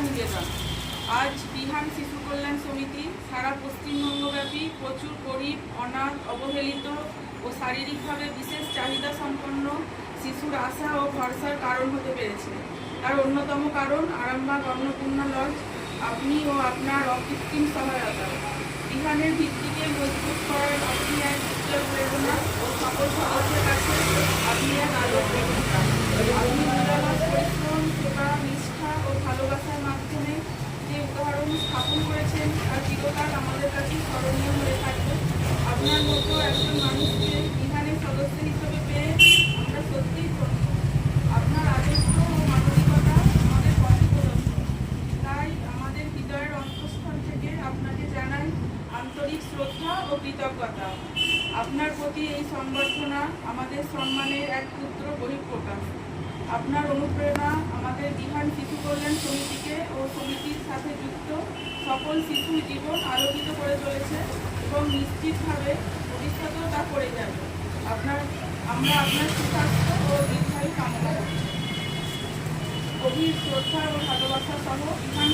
নিবেদন আজ বিহান শিশু কল্যাণ সমিতি সারা পশ্চিমবঙ্গব্যাপী প্রচুর গরিব, অনাথ, অবহেলিত ও শারীরিকভাবে বিশেষ চাহিদা সম্পন্ন শিশুর আশা ও ভরসার কারণ হতে পেরেছে। তার অন্যতম কারণ আরামবাগ অন্নপূর্ণ লজ। আপনি ও আপনার অকৃত্রিম সহায়তা। বিহানের ভিত্তিকে মজবুত করার স্থাপন করেছেন তার চিরকাল আমাদের কাছে স্মরণীয় হয়ে থাকবে আপনার মতো একজন মানুষকে বিহানের সদস্য হিসেবে পেয়ে আমরা সত্যিই আপনার আদর্শ ও মানবিকতা আমাদের পথপ্রদর্শক তাই আমাদের হৃদয়ের অন্তঃস্থল থেকে আপনাকে জানাই আন্তরিক শ্রদ্ধা ও কৃতজ্ঞতা। আপনার প্রতি এই সংবর্ধনা আমাদের সম্মানের এক ক্ষুদ্র বহিঃপ্রকাশ। আপনার অনুপ্রেরণা আমাদের বিহান শিশু কল্যাণ সমিতিকে ও সমিতির সাথে সকল শিশুর জীবন আলোকিত করে চলেছে এবং নিশ্চিতভাবে ভবিষ্যতেও তা করে যাবে। আপনার, আমরা আপনার সুস্বাস্থ্য ও দীর্ঘায়ু কামনা করি। গভীর শ্রদ্ধা ও ভালোবাসা সহ বিধান